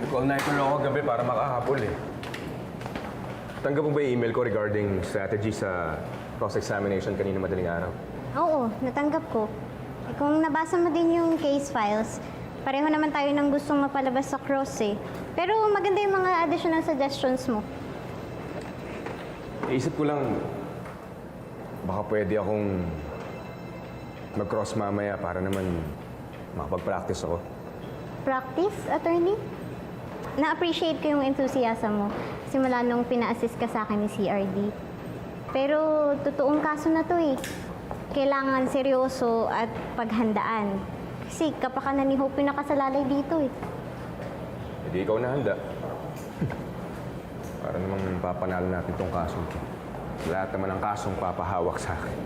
Nag-all nighter lang ako gabi para makahabol eh. Tanggap mo ba yung email ko regarding strategy sa cross-examination kanina madaling araw? Oo, natanggap ko. Eh, kung nabasa mo din yung case files, pareho naman tayo ng gustong mapalabas sa cross eh. Pero maganda yung mga additional suggestions mo. Iisip ko lang, baka pwede akong mag-cross mamaya para naman makapag-practice ako. Practice, attorney? Na-appreciate ko yung enthusiasm mo simula nung pina-assist ka sa akin ni CRD. Pero totoong kaso na to eh. Kailangan seryoso at paghandaan. Kasi kapakanan ni Hope yung nakasalalay dito eh. Hindi ikaw na handa. para namang papanalo natin tong kaso. Lahat naman ng kasong papahawak sa akin.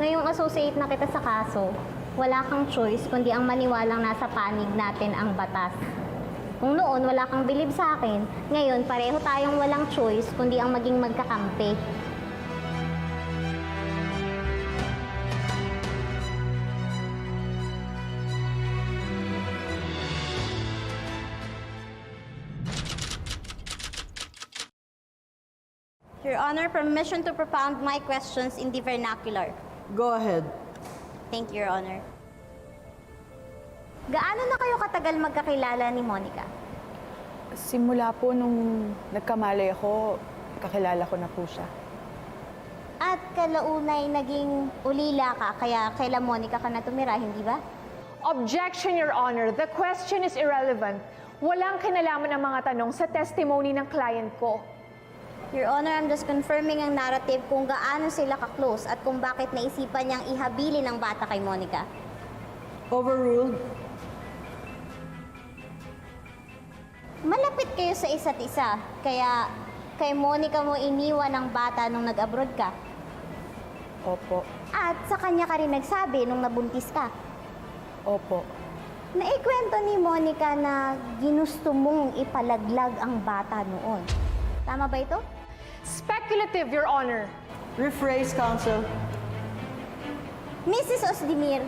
Ngayong associate na kita sa kaso, wala kang choice kundi ang maniwalang nasa panig natin ang batas. Kung noon wala kang bilib sa akin, ngayon pareho tayong walang choice kundi ang maging magkakampi. Your Honor, permission to propound my questions in the vernacular. Go ahead. Thank you, Your Honor. Gaano na kayo katagal magkakilala ni Monica? Simula po nung nagkamali ako, kakilala ko na po siya. At kalaunay naging ulila ka, kaya kaila Monica ka na tumira, hindi ba? Objection, Your Honor. The question is irrelevant. Walang kinalaman ang mga tanong sa testimony ng client ko. Your Honor, I'm just confirming ang narrative kung gaano sila ka-close at kung bakit naisipan niyang ihabilin ang bata kay Monica. Overruled. Malapit kayo sa isa't isa, kaya kay Monica mo iniwan ang bata nung nag-abroad ka. Opo. At sa kanya ka rin nagsabi nung nabuntis ka. Opo. Naikwento ni Monica na ginusto mong ipalaglag ang bata noon. Tama ba ito? Speculative, Your Honor. Rephrase, counsel. Mrs. Osdimir,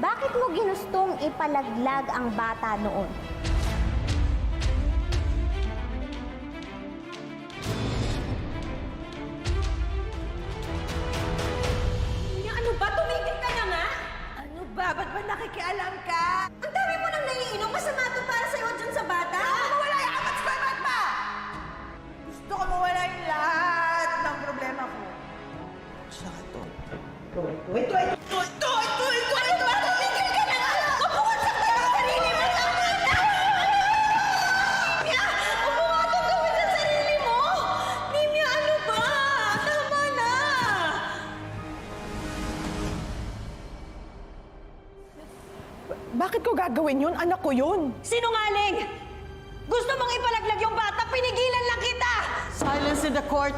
bakit mo ginustong ipalaglag ang bata noon? Nakikialam ka? Ang dami mo nang naiinom. Masama to para sa'yo dyan sa bata. Ah, mawala yung amat sa babat pa! Gusto ko mawala yung lahat ng problema ko. Saka to. Ito, ito, ito, ito, Bakit ko gagawin yun? Anak ko yun. Sinungaling! Gusto mong ipalaglag yung bata, pinigilan lang kita! Silence in the court.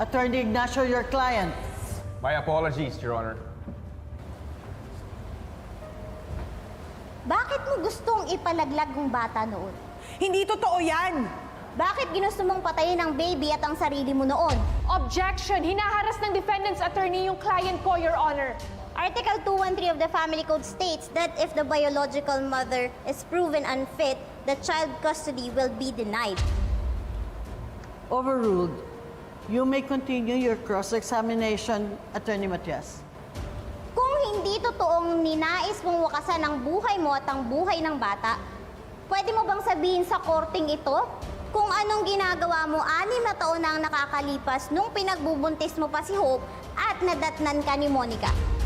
Attorney Ignacio, your client. My apologies, Your Honor. Bakit mo gustong ipalaglag ang bata noon? Hindi totoo yan. Bakit ginusto mong patayin ang baby at ang sarili mo noon? Objection! Hinaharas ng defendant's attorney yung client ko, Your Honor. Article 213 of the Family Code states that if the biological mother is proven unfit, the child custody will be denied. Overruled. You may continue your cross-examination, Attorney Matias. Kung hindi totoong ninais mong wakasan ang buhay mo at ang buhay ng bata, pwede mo bang sabihin sa korting ito kung anong ginagawa mo anim na taon na ang nakakalipas nung pinagbubuntis mo pa si Hope at nadatnan ka ni Monica?